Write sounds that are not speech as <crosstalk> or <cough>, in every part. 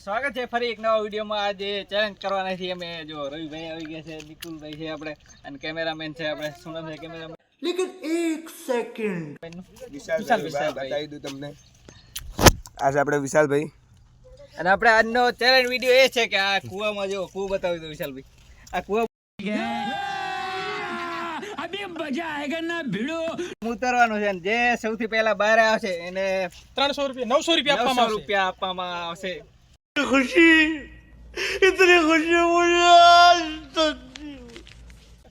સ્વાગત છે ફરી એક નવા વિડીયોમાં. આજે ચેલેન્જ કરવાના છીએ અમે. જો રવિભાઈ આવી ગયા છે નિકુલભાઈ છે આપણે અને કેમેરામેન છે આપણે સુનમ છે કેમેરામેન લેકિન એક સેકન્ડ વિશાલ બતાવી દઉં તમને. આજે આપણે વિશાલભાઈ. અને આપણે આજનો ચેલેન્જ વીડિયો એ છે કે આ કુવામાં જો કૂવો બતાવી દઉં વિશાલભાઈ. આ કુવા અભી ઉતરવાનું છે જે સૌથી પહેલા બહાર આવશે એને ત્રણસો રૂપિયા નવસો રૂપિયા આપવામાં રૂપિયા આપવામાં આવશે.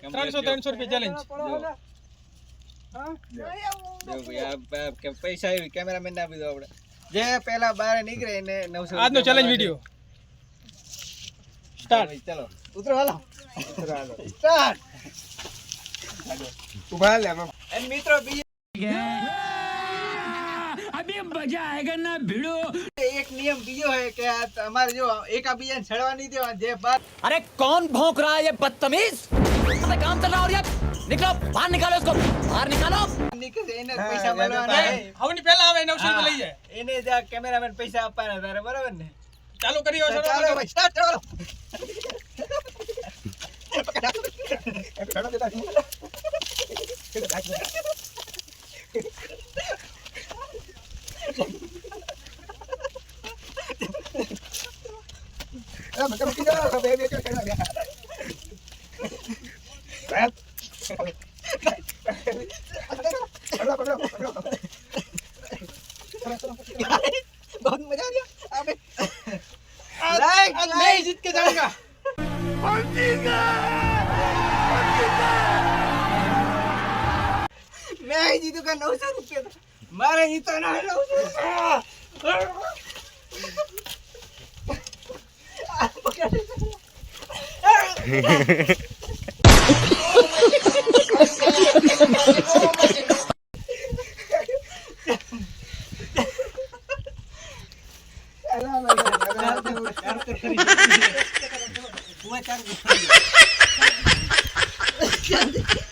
ત્રણસો ત્રણસો રૂપિયા ચેલેન્જ જો ભાઈ આ- આ કે પૈસા એવી કેમેરામેન ને આપી દો આપણે જે પહેલા બહાર નીકળે એને નવસો આજનો ચેલેન્જ વીડિયો સ્ટાર્ટ ચલો ઉતરો હાલો સ્ટાર્ટ ઊભા લે આમાં. અને મિત્રો બીજો એક નિયમ બીજો है કે આ તમારે જો એક આ બીજાને છડવા નહીં દેવા જે બાર अरे कौन भौंक रहा है ये बदतमीज अबे काम चल रहा है और ये निकलो बाहर निकालो इसको बाहर निकालो નીકળે એને જ હા, પૈસા યાદ મળવાના હતા. હે. હવની પહેલા આવે નવસો રૂપિયા લઈ જાય હા, એને જ આ કેમેરામેન પૈસા આપવાના તારે બરાબર ને ચાલુ કરી તો ચાલો ભાઈ સ્ટાર્ટ ચાલો ખડો દેતા. बहुत मजा आ रहा अबे लाइक मैं जीत के जाऊंगा हम जीतेंगे हम जीतेंगे मैं जीतूंगा नौ सौ रुपये मारे जीतना है नौ सौ रुपये <laughs> તો.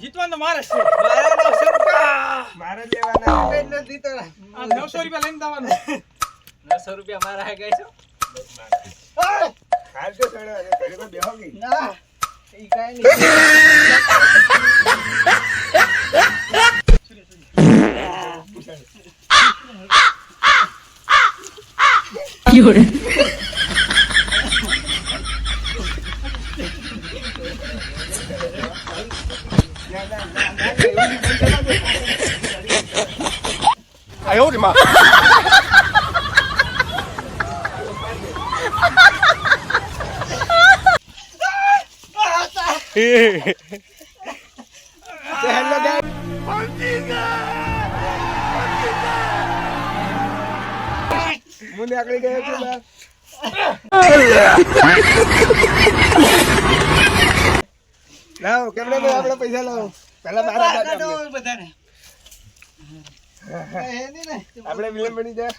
જીતવાના તો મારે છે. મારા નવસો રૂપિયા. મારે લેવાના. નથી જીતવાના. આ નવસો રૂપિયા લઈને જવાનું. નવસો રૂપિયા મારા હે ગઈ છો. હાલ તો ઘરે તો બેહો ગઈ ના કાંઈ નહીં. હું નીકળી ગયો છું. લાવો આપણા પૈસા લાવો તો અમને. બધાને આપણે વિલન બની જાય.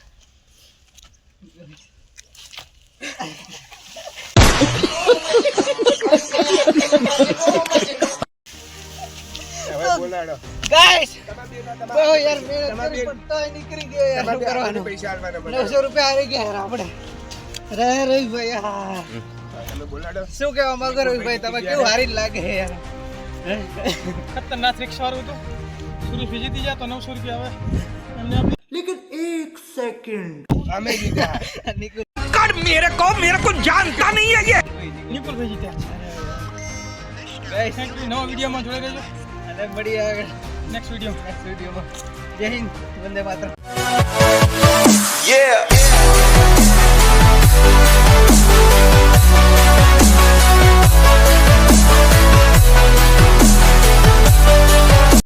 બોલાડો. ગાઈસ બહુ યાર નીકળી ગયો યાર શું કરવાનું? પૈસા આલવાના રૂપિયા ગયા યાર આપણે. રે રવિભાઈ બોલાડો. શું કહેવા માંગો રવિભાઈ તમે કેવું હારી લાગે યાર. ખતરનાક રિક્ષાવાળું હતું સુરેશ વિજય દી તો નવસો રૂપિયા આવે લેકિન એક સેકન્ડ અમે જીત્યા નિકુલ કડ મેરે કો મેરે કો જાનતા નહીં હે યે નિકુલ ભાઈ જીત્યા ગાઈસ નવો વિડિયોમાં જોઈ રહેજો અને બડી નેક્સ્ટ વિડિયો નેક્સ્ટ વિડિયોમાં જય હિન્દ વંદે માતરમ યે